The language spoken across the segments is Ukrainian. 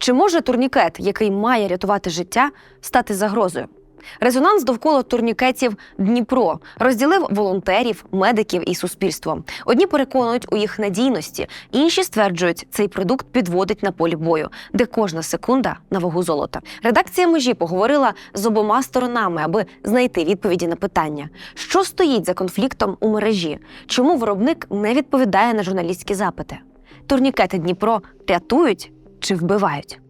Чи може турнікет, який має рятувати життя, стати загрозою? Резонанс довкола турнікетів Дніпро розділив волонтерів, медиків і суспільство. Одні переконують у їх надійності, інші стверджують, цей продукт підводить на полі бою, де кожна секунда на вагу золота. Редакція межі поговорила з обома сторонами, аби знайти відповіді на питання, що стоїть за конфліктом у мережі, чому виробник не відповідає на журналістські запити. Турнікети Дніпро рятують чи вбивають?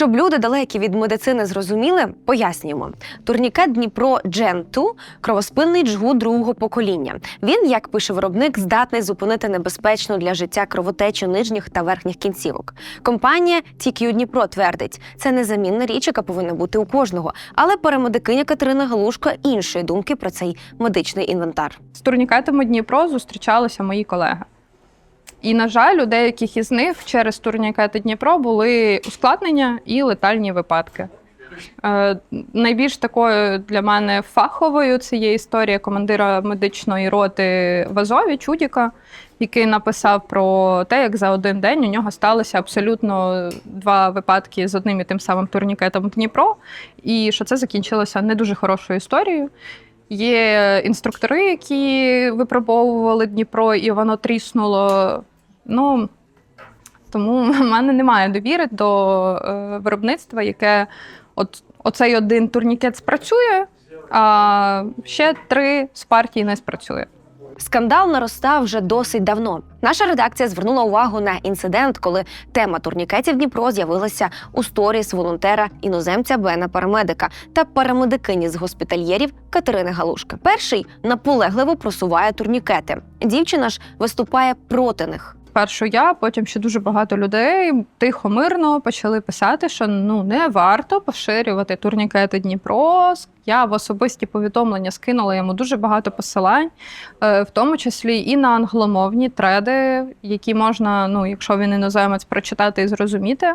Щоб люди далекі від медицини зрозуміли, пояснюємо. Турнікет Дніпро Gen 2 – кровоспинний джгут другого покоління. Він, як пише виробник, здатний зупинити небезпечну для життя кровотечу нижніх та верхніх кінцівок. Компанія TQ Дніпро твердить, це незамінна річ, яка повинна бути у кожного. Але парамедикиня Катерина Галушко іншої думки про цей медичний інвентар. З турнікетами Дніпро зустрічалися мої колеги. І, на жаль, у деяких із них через турнікети Дніпро були ускладнення і летальні випадки. Е, найбільш такою для мене фаховою це є історія командира медичної роти в Азові Чудіка, який написав про те, як за один день у нього сталося абсолютно два випадки з одним і тим самим турнікетом Дніпро, і що це закінчилося не дуже хорошою історією. Є інструктори, які випробовували Дніпро, і воно тріснуло. Ну тому в мене немає довіри до е, виробництва, яке от оцей один турнікет спрацює, а ще три з партії не спрацює. Скандал наростав вже досить давно. Наша редакція звернула увагу на інцидент, коли тема турнікетів Дніпро з'явилася у сторіс волонтера іноземця Бена Парамедика та парамедикині з госпітальєрів Катерини Галушки. Перший наполегливо просуває турнікети. Дівчина ж виступає проти них. Спершу я, потім ще дуже багато людей тихо мирно почали писати, що ну не варто поширювати турнікети Дніпро. Я в особисті повідомлення скинула йому дуже багато посилань, е, в тому числі і на англомовні треди, які можна, ну, якщо він іноземець, прочитати і зрозуміти.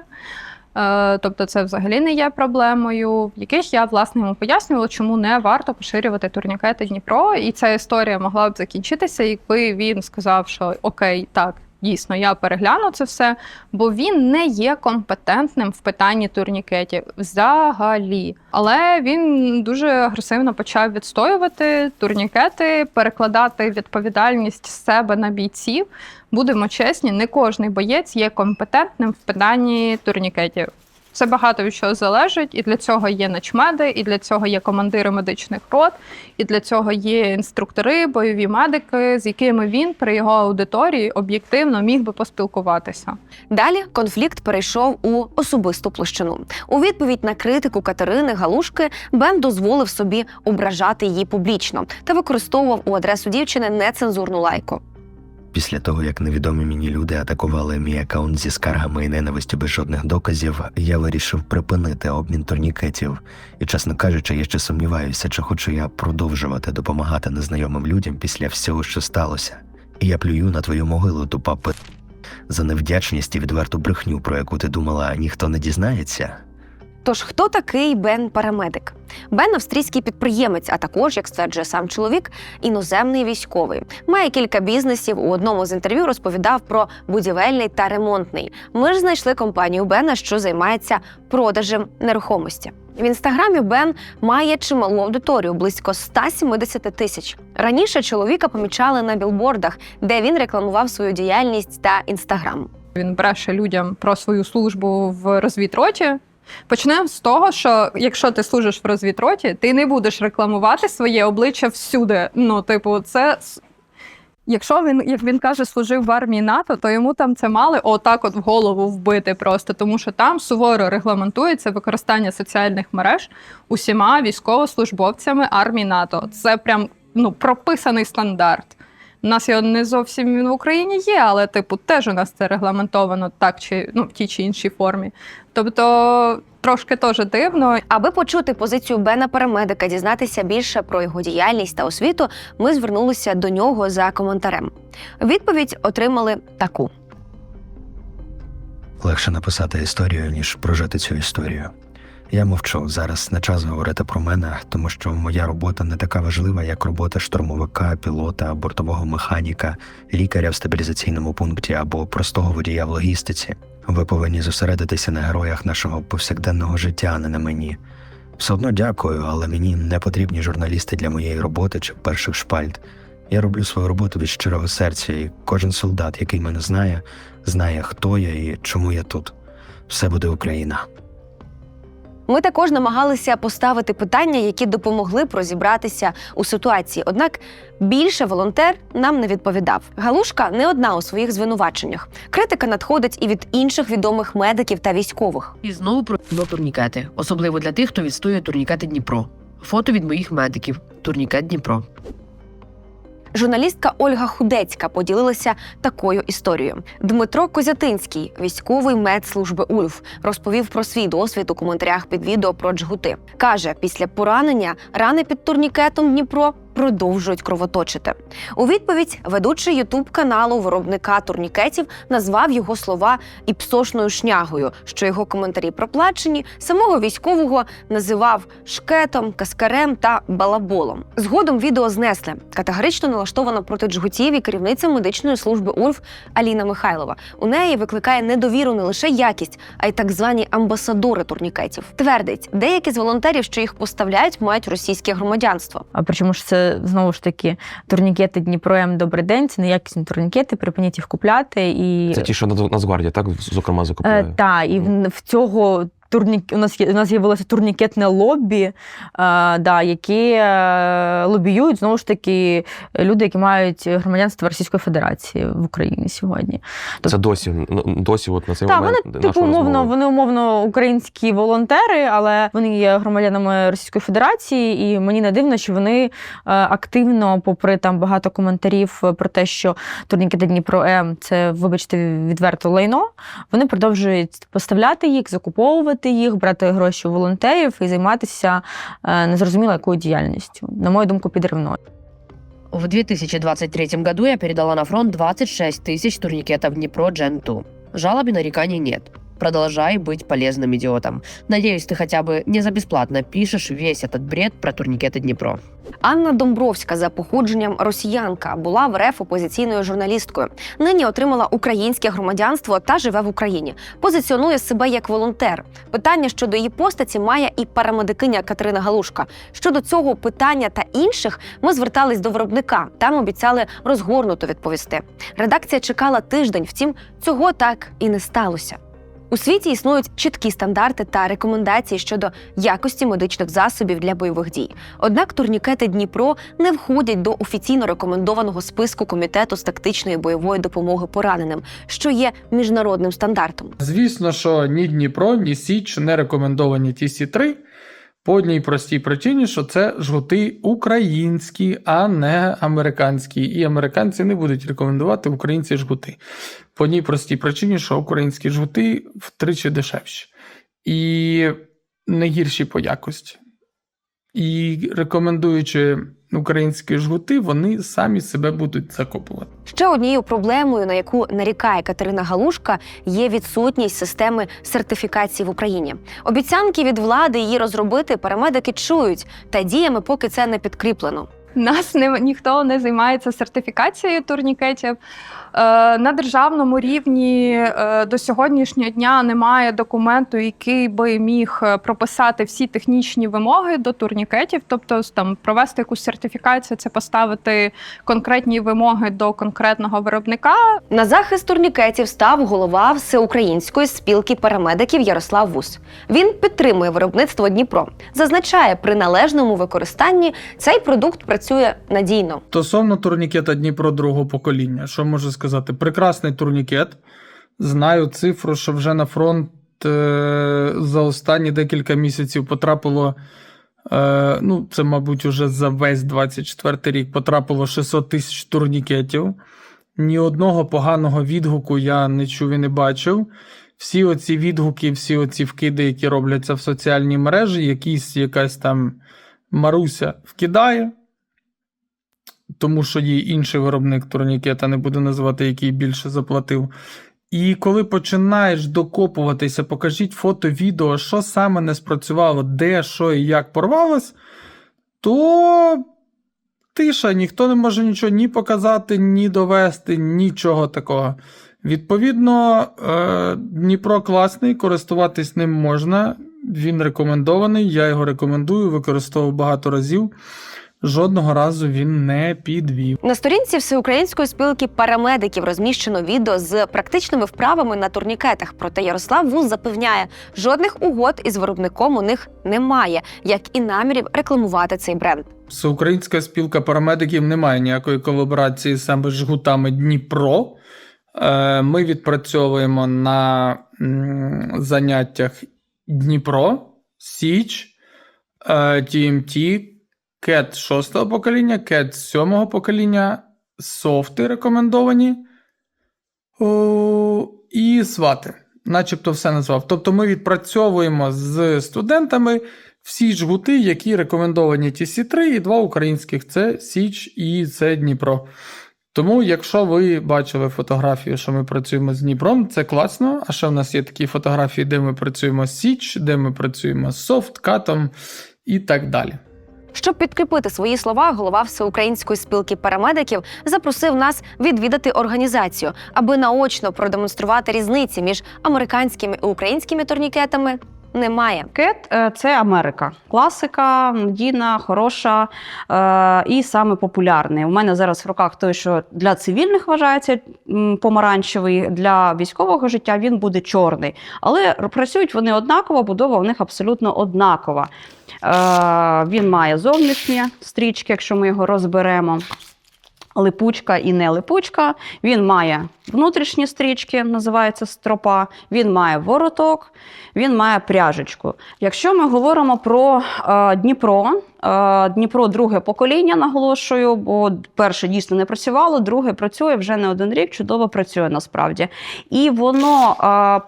Е, Тобто це взагалі не є проблемою, в яких я власне йому пояснювала, чому не варто поширювати турнікети Дніпро. І ця історія могла б закінчитися, якби він сказав, що окей, так. Дійсно, я перегляну це все, бо він не є компетентним в питанні турнікетів взагалі. Але він дуже агресивно почав відстоювати турнікети, перекладати відповідальність з себе на бійців. Будемо чесні, не кожний боєць є компетентним в питанні турнікетів. Це багато від чого залежить, і для цього є начмеди, і для цього є командири медичних рот, і для цього є інструктори, бойові медики, з якими він при його аудиторії об'єктивно міг би поспілкуватися. Далі конфлікт перейшов у особисту площину. У відповідь на критику Катерини Галушки Бен дозволив собі ображати її публічно та використовував у адресу дівчини нецензурну лайку. Після того, як невідомі мені люди атакували мій аккаунт зі скаргами і ненавистю без жодних доказів, я вирішив припинити обмін турнікетів. І, чесно кажучи, я ще сумніваюся, чи хочу я продовжувати допомагати незнайомим людям після всього, що сталося. І я плюю на твою могилу, тупа пи... за невдячність і відверту брехню, про яку ти думала, ніхто не дізнається. Тож хто такий Бен Парамедик? Бен австрійський підприємець, а також, як стверджує сам чоловік, іноземний військовий. Має кілька бізнесів. У одному з інтерв'ю розповідав про будівельний та ремонтний. Ми ж знайшли компанію Бена, що займається продажем нерухомості. В інстаграмі Бен має чималу аудиторію близько 170 тисяч. Раніше чоловіка помічали на білбордах, де він рекламував свою діяльність та інстаграм. Він бреше людям про свою службу в розвідроті. Почнемо з того, що якщо ти служиш в розвідроті, ти не будеш рекламувати своє обличчя всюди. Ну, типу, це. Якщо він, як він каже, служив в армії НАТО, то йому там це мали отак от в голову вбити просто, тому що там суворо регламентується використання соціальних мереж усіма військовослужбовцями армії НАТО. Це прям ну, прописаний стандарт. У нас його не зовсім він в Україні є, але типу теж у нас це регламентовано так чи ну в тій чи іншій формі. Тобто трошки теж дивно. Аби почути позицію Бена Парамедика, дізнатися більше про його діяльність та освіту, ми звернулися до нього за коментарем. Відповідь отримали таку: Легше написати історію, ніж прожити цю історію. Я мовчу зараз не час говорити про мене, тому що моя робота не така важлива, як робота штурмовика, пілота, бортового механіка, лікаря в стабілізаційному пункті або простого водія в логістиці. Ви повинні зосередитися на героях нашого повсякденного життя, а не на мені. Все одно дякую, але мені не потрібні журналісти для моєї роботи чи перших шпальт. Я роблю свою роботу від щирого серця, і кожен солдат, який мене знає, знає, хто я і чому я тут. Все буде Україна. Ми також намагалися поставити питання, які допомогли б розібратися у ситуації. Однак більше волонтер нам не відповідав. Галушка не одна у своїх звинуваченнях. Критика надходить і від інших відомих медиків та військових. І знову про турнікети, особливо для тих, хто відстоює турнікети Дніпро. Фото від моїх медиків. Турнікет Дніпро. Журналістка Ольга Худецька поділилася такою історією. Дмитро Козятинський, військовий медслужби Ульф, розповів про свій досвід у коментарях під відео про джгути. каже, після поранення рани під турнікетом Дніпро продовжують кровоточити. У відповідь ведучий ютуб каналу виробника турнікетів назвав його слова іпсошною шнягою, що його коментарі проплачені. Самого військового називав шкетом, каскарем та балаболом. Згодом відео знесли. Категорично налаштована проти джгутів і керівниця медичної служби УЛФ Аліна Михайлова. У неї викликає недовіру не лише якість, а й так звані амбасадори турнікетів. Твердить, деякі з волонтерів, що їх поставляють, мають російське громадянство. А причому ж це знову ж таки турнікети Дніпро М Добрий день. Це неякісні турнікети, припиніть їх купляти. І Це ті, що на Нацгвардії, так, зокрема, е, так, і в, в цього. Турнік у нас є у нас з'явилося турнікетне лобі, е, да, які е, лобіюють знову ж таки люди, які мають громадянство Російської Федерації в Україні сьогодні. Це досі, ну, досі от на цей Так, вони типу умовно, розмови. вони умовно українські волонтери, але вони є громадянами Російської Федерації, і мені не дивно, що вони е, активно, попри там багато коментарів про те, що турнікети Дніпро М це, вибачте, відверто лайно. Вони продовжують поставляти їх, закуповувати їх, брати гроші у волонтерів і займатися е, незрозуміло якою діяльністю. На мою думку, підривною. В 2023 году я передала на фронт 26 тысяч турникетов Днепро Дженту. 2. Жалоб и нареканий нет. Продолжай быть полезным идиотом. Надеюсь, ты хотя бы не за бесплатно пишешь весь этот бред про турникеты Днепро. Анна Домбровська за походженням росіянка була в РФ опозиційною журналісткою. Нині отримала українське громадянство та живе в Україні. Позиціонує себе як волонтер. Питання щодо її постаті має і парамедикиня Катерина Галушка. Щодо цього питання та інших ми звертались до виробника. Там обіцяли розгорнуто відповісти. Редакція чекала тиждень, втім, цього так і не сталося. У світі існують чіткі стандарти та рекомендації щодо якості медичних засобів для бойових дій. Однак турнікети Дніпро не входять до офіційно рекомендованого списку комітету з тактичної бойової допомоги пораненим, що є міжнародним стандартом. Звісно, що ні Дніпро, ні Січ не рекомендовані ті сі 3 по одній простій причині, що це жгути українські, а не американські. І американці не будуть рекомендувати українці жгути. По одній простій причині, що українські жгути втричі дешевші і не гірші по якості. І рекомендуючи українські жгути, вони самі себе будуть закопувати. Ще однією проблемою, на яку нарікає Катерина Галушка, є відсутність системи сертифікації в Україні. Обіцянки від влади її розробити парамедики чують, та діями поки це не підкріплено. Нас не ніхто не займається сертифікацією турнікетів. Е, на державному рівні е, до сьогоднішнього дня немає документу, який би міг е, прописати всі технічні вимоги до турнікетів, тобто там провести якусь сертифікацію, це поставити конкретні вимоги до конкретного виробника. На захист турнікетів став голова всеукраїнської спілки парамедиків Ярослав Вус. Він підтримує виробництво Дніпро. Зазначає, при належному використанні цей продукт працює надійно. Стосовно турнікета Дніпро другого покоління, що можу сказати? Прекрасний турнікет. Знаю цифру, що вже на фронт е- за останні декілька місяців потрапило. Е- ну, це, мабуть, уже за весь 24 рік потрапило 600 тисяч турнікетів. Ні одного поганого відгуку я не чув і не бачив. Всі оці відгуки, всі оці вкиди, які робляться в соціальній мережі, якісь якась там Маруся вкидає, тому що є інший виробник турнікета, не буду називати, який більше заплатив. І коли починаєш докопуватися, покажіть фото, відео, що саме не спрацювало, де, що і як порвалось, то тиша, ніхто не може нічого ні показати, ні довести, нічого такого. Відповідно, е, Дніпро класний, користуватись ним можна. Він рекомендований, я його рекомендую, використовував багато разів. Жодного разу він не підвів. На сторінці всеукраїнської спілки парамедиків розміщено відео з практичними вправами на турнікетах. Проте Ярослав Вуз запевняє, жодних угод із виробником у них немає, як і намірів рекламувати цей бренд. Всеукраїнська спілка парамедиків не має ніякої колаборації саме з жгутами Дніпро. Е, Ми відпрацьовуємо на заняттях Дніпро, Січ, е, TMT, CAT 6 покоління, CAT 7 покоління, софти рекомендовані о, і свати. Начебто все назвав. Тобто ми відпрацьовуємо з студентами всі жгути, які рекомендовані TC3, і два українських це Січ і це Дніпро. Тому, якщо ви бачили фотографію, що ми працюємо з Дніпром, це класно. А ще в нас є такі фотографії, де ми працюємо з Січ, де ми працюємо з софт, катом і так далі. Щоб підкріпити свої слова, голова всеукраїнської спілки парамедиків запросив нас відвідати організацію, аби наочно продемонструвати різниці між американськими і українськими турнікетами. Немає. Кет е, це Америка. Класика, надійна, хороша е, і саме популярний. У мене зараз в руках той, що для цивільних вважається помаранчевий, для військового життя він буде чорний. Але працюють вони однаково, будова у них абсолютно однакова. Е, він має зовнішні стрічки, якщо ми його розберемо. Липучка і не липучка. Він має внутрішні стрічки, називається стропа. Він має вороток, він має пряжечку. Якщо ми говоримо про е, Дніпро, Дніпро друге покоління, наголошую, бо перше дійсно не працювало, друге працює вже не один рік, чудово працює насправді. І воно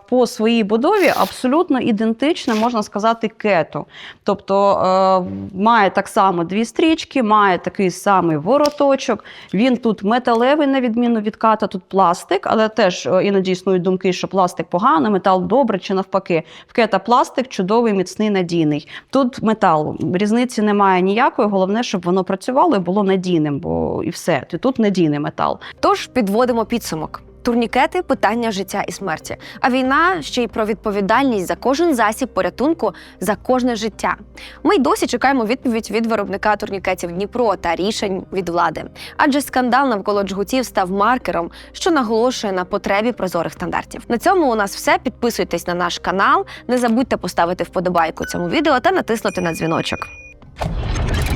по своїй будові абсолютно ідентичне, можна сказати, кету. Тобто має так само дві стрічки, має такий самий вороточок. Він тут металевий, на відміну від ката, тут пластик, але теж е, іноді існують думки, що пластик поганий, метал добре чи навпаки. В кета пластик чудовий, міцний, надійний. Тут метал. Різниці немає ніякої. Головне, щоб воно працювало і було надійним, бо і все. Тут надійний метал. Тож підводимо підсумок. Турнікети питання життя і смерті. А війна ще й про відповідальність за кожен засіб порятунку за кожне життя. Ми й досі чекаємо відповідь від виробника турнікетів Дніпро та рішень від влади. Адже скандал навколо джгутів став маркером, що наголошує на потребі прозорих стандартів. На цьому у нас все. Підписуйтесь на наш канал, не забудьте поставити вподобайку цьому відео та натиснути на дзвіночок. 何?